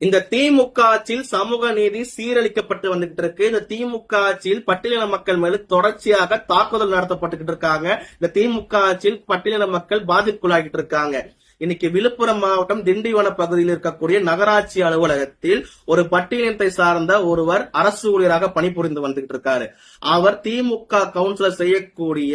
இந்த திமுக ஆட்சியில் சமூக நீதி சீரழிக்கப்பட்டு வந்துகிட்டு இருக்கு இந்த திமுக ஆட்சியில் பட்டியலின மக்கள் மேல தொடர்ச்சியாக தாக்குதல் நடத்தப்பட்டுகிட்டு இருக்காங்க இந்த திமுக ஆட்சியில் பட்டியலின மக்கள் பாதிப்புக்குள்ளாகிட்டு இருக்காங்க இன்னைக்கு விழுப்புரம் மாவட்டம் திண்டிவன பகுதியில் இருக்கக்கூடிய நகராட்சி அலுவலகத்தில் ஒரு பட்டியலினத்தை சார்ந்த ஒருவர் அரசு ஊழியராக பணிபுரிந்து வந்துகிட்டு இருக்காரு. அவர் திமுக கவுன்சிலர் செய்யக்கூடிய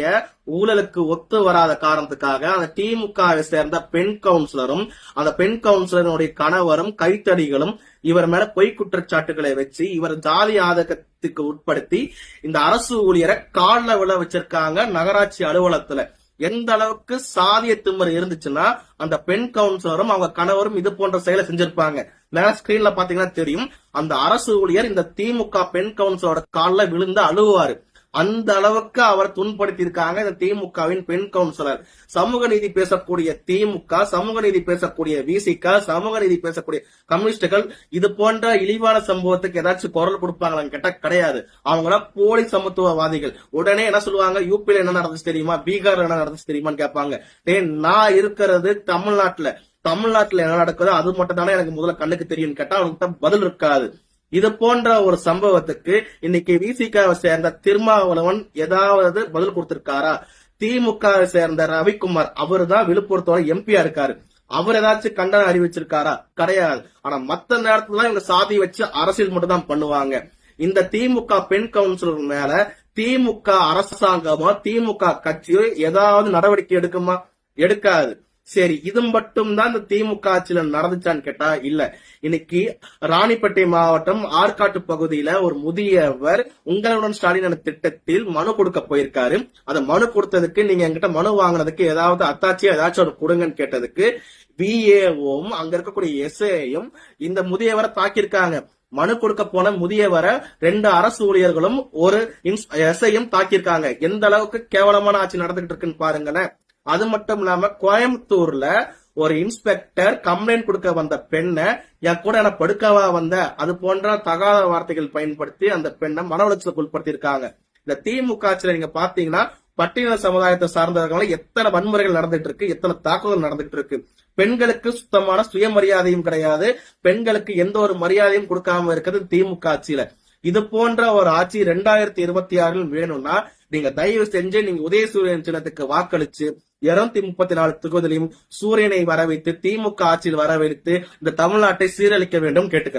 ஊழலுக்கு ஒத்து வராத காரணத்துக்காக அந்த திமுகவை சேர்ந்த பெண் கவுன்சிலரும் அந்த பெண் கவுன்சிலருடைய கணவரும் கைத்தடிகளும் இவர் மேல பொய் குற்றச்சாட்டுகளை வச்சு இவர் ஜாதி ஆதகத்துக்கு உட்படுத்தி இந்த அரசு ஊழியரை காலில் விழ வச்சிருக்காங்க நகராட்சி அலுவலகத்துல. எந்த அளவுக்கு சாதிய திமிரு இருந்துச்சுன்னா அந்த பெண் கவுன்சிலரும் அவங்க கணவரும் இது போன்ற செயலை செஞ்சிருப்பாங்க. மேல ஸ்கிரீன்ல பாத்தீங்கன்னா தெரியும். அந்த அரசு ஊழியர் இந்த திமுக பெண் கவுன்சிலரோட காலில் விழுந்து அழுவாரு. அந்த அளவுக்கு அவர் துன்படுத்தி இருக்காங்க இந்த திமுகவின் பெண் கவுன்சிலர். சமூக நீதி பேசக்கூடிய திமுக சமூக நீதி பேசக்கூடிய விசிக சமூக நீதி பேசக்கூடிய கம்யூனிஸ்டுகள் இது போன்ற இழிவான சம்பவத்துக்கு ஏதாச்சும் குரல் கொடுப்பாங்களான்னு கேட்டா கிடையாது. அவங்கள போலி சமத்துவவாதிகள். உடனே என்ன சொல்லுவாங்க? யூபியில என்ன நடந்துச்சு தெரியுமா? பீகார்ல என்ன நடந்துச்சு தெரியுமான்னு கேட்பாங்க. டே நான் இருக்கிறது தமிழ்நாட்டுல. தமிழ்நாட்டுல என்ன நடக்குதோ அது மட்டும் தானே எனக்கு முதல்ல கண்ணுக்கு தெரியும்னு கேட்டா அவனுக்கு பதில் இருக்காது. இது போன்ற ஒரு சம்பவத்துக்கு இன்னைக்கு விசிகாவை சேர்ந்த திருமாவளவன் ஏதாவது பதில் கொடுத்திருக்காரா? திமுகவை சேர்ந்த ரவிக்குமார் அவரு தான் விழுப்புரத்தோட எம்பியா இருக்காரு. அவர் ஏதாச்சும் கண்டனம் அறிவிச்சிருக்காரா? கிடையாது. ஆனா மத்த நேரத்துல இவங்க சாதி வச்சு அரசியல் மட்டும் தான் பண்ணுவாங்க. இந்த திமுக பெண் கவுன்சிலர் மேல திமுக அரசாங்கமோ திமுக கட்சியோ ஏதாவது நடவடிக்கை எடுக்குமா? எடுக்காது. சரி இது மட்டும் தான் இந்த திமுக ஆட்சியில நடந்துச்சான்னு கேட்டா இல்ல. இன்னைக்கு ராணிப்பேட்டை மாவட்டம் ஆற்காட்டு பகுதியில ஒரு முதியவர் உங்களுடன் ஸ்டாலின் திட்டத்தில் மனு கொடுக்க போயிருக்காரு. அந்த மனு கொடுத்ததுக்கு நீங்க என்கிட்ட மனு வாங்கினதுக்கு ஏதாவது அத்தாச்சியா ஏதாச்சும் ஒரு கொடுங்கன்னு கேட்டதுக்கு விஏஓவும் அங்க இருக்கக்கூடிய எஸ்ஏயும் இந்த முதியவரை தாக்கியிருக்காங்க. மனு கொடுக்க போன முதியவரை ரெண்டு அரசு ஊழியர்களும் ஒரு எஸ்ஐயும் தாக்கியிருக்காங்க. எந்த அளவுக்கு கேவலமான ஆட்சி நடந்துகிட்டு இருக்குன்னு பாருங்களேன். அது மட்டும் இல்லாம கோயம்புத்தூர்ல ஒரு இன்ஸ்பெக்டர் கம்ப்ளைண்ட் கொடுக்க வந்த பெண்ணை என் கூட என படுக்கவா வந்த அது போன்ற தகாத வார்த்தைகள் பயன்படுத்தி அந்த பெண்ணை மன உளைச்சலுக்கு உட்படுத்தியிருக்காங்க. இந்த திமுக ஆட்சியில நீங்க பாத்தீங்கன்னா பட்டியல சமுதாயத்தை சார்ந்தவர்களால எத்தனை வன்முறைகள் நடந்துட்டு இருக்கு எத்தனை தாக்குதல் நடந்துட்டு இருக்கு. பெண்களுக்கு சுத்தமான சுயமரியாதையும் கிடையாது பெண்களுக்கு எந்த ஒரு மரியாதையும் கொடுக்காம இருக்கிறது திமுக ஆட்சியில. இது போன்ற ஒரு ஆட்சி ரெண்டாயிரத்தி இருபத்தி ஆறில் வேணும்னா நீங்க தயவு செஞ்சு நீங்க உதயசூரியன் சின்னத்துக்கு வாக்களிச்சு இருநூத்தி முப்பத்தி நாலு தொகுதியிலும் சூரியனை வரவைத்து திமுக ஆட்சியில் வரவைத்து இந்த தமிழ்நாட்டை சீரழிக்க வேண்டும் கேட்டுக்கிறேன்.